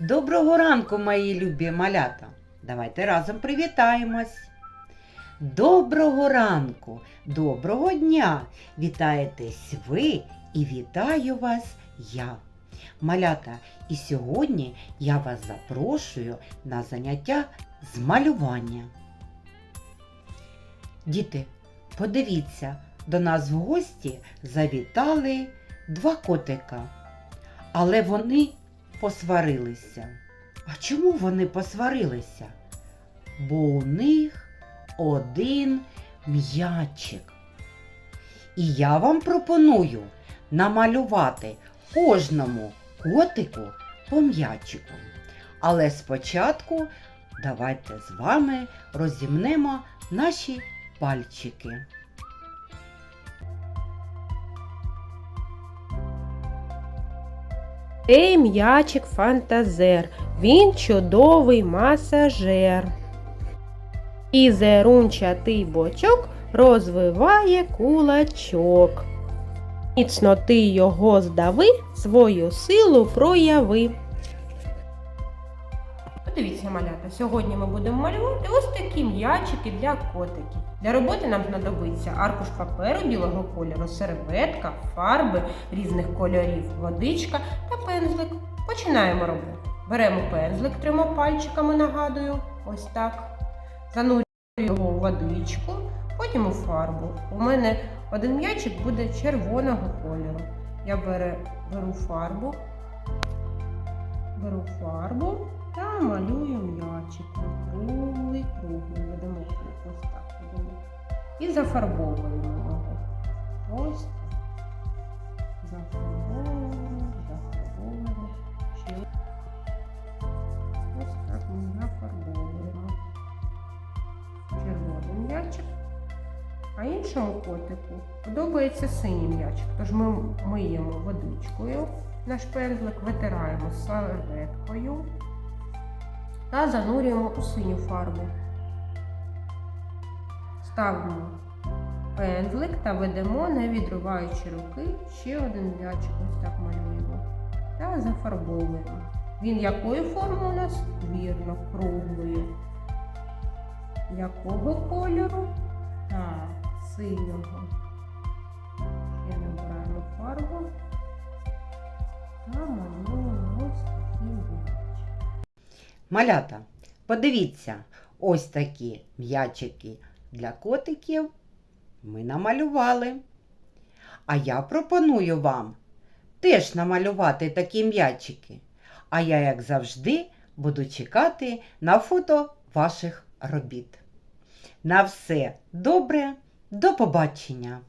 Доброго ранку, мої любі малята. Давайте разом привітаємось. Доброго ранку, доброго дня! Вітаєтесь ви і вітаю вас я. Малята, і сьогодні я вас запрошую на заняття з малювання. Діти, подивіться, до нас в гості завітали два котика, але вони посварилися. А чому вони посварилися? Бо у них один м'ячик. І я вам пропоную намалювати кожному котику по м'ячику. Але спочатку давайте з вами розімнемо наші пальчики. Цей м'ячик фантазер, він чудовий масажер. І зерунчатий бочок розвиває кулачок. Міцно ти його здави, свою силу прояви. Подивіться, малята, сьогодні ми будемо малювати ось такі м'ячики для котиків. Для роботи нам знадобиться аркуш паперу білого кольору, серветка, фарби різних кольорів, водичка та пензлик. Починаємо робити. Беремо пензлик трьома пальчиками, нагадую, ось так. Занурюємо його у водичку, потім у фарбу. У мене один м'ячик буде червоного кольору. Я беру, беру фарбу, беру фарбу та малюю м'ячик. Круглий, круглий. Ведемо круг, ось так. І зафарбовуємо його. Ось так. Зафарбовуємо, зафарбовуємо. Ще ось так ми зафарбовуємо. Червоний м'ячик. А іншому котику подобається синій м'ячик. Тож ми миємо водичкою наш пензлик, витираємо серветкою та занурюємо у синю фарбу. Ставимо пензлик та ведемо, не відриваючи руки, ще один м'ячик ось так малюємо. Та зафарбовуємо. Він якої форми у нас? Вірно, круглої. Якого кольору? Так, синього. Ще набираємо фарбу Малята, подивіться, ось такі м'ячики для котиків ми намалювали. А я пропоную вам теж намалювати такі м'ячики. А я, як завжди, буду чекати на фото ваших робіт. На все добре, до побачення!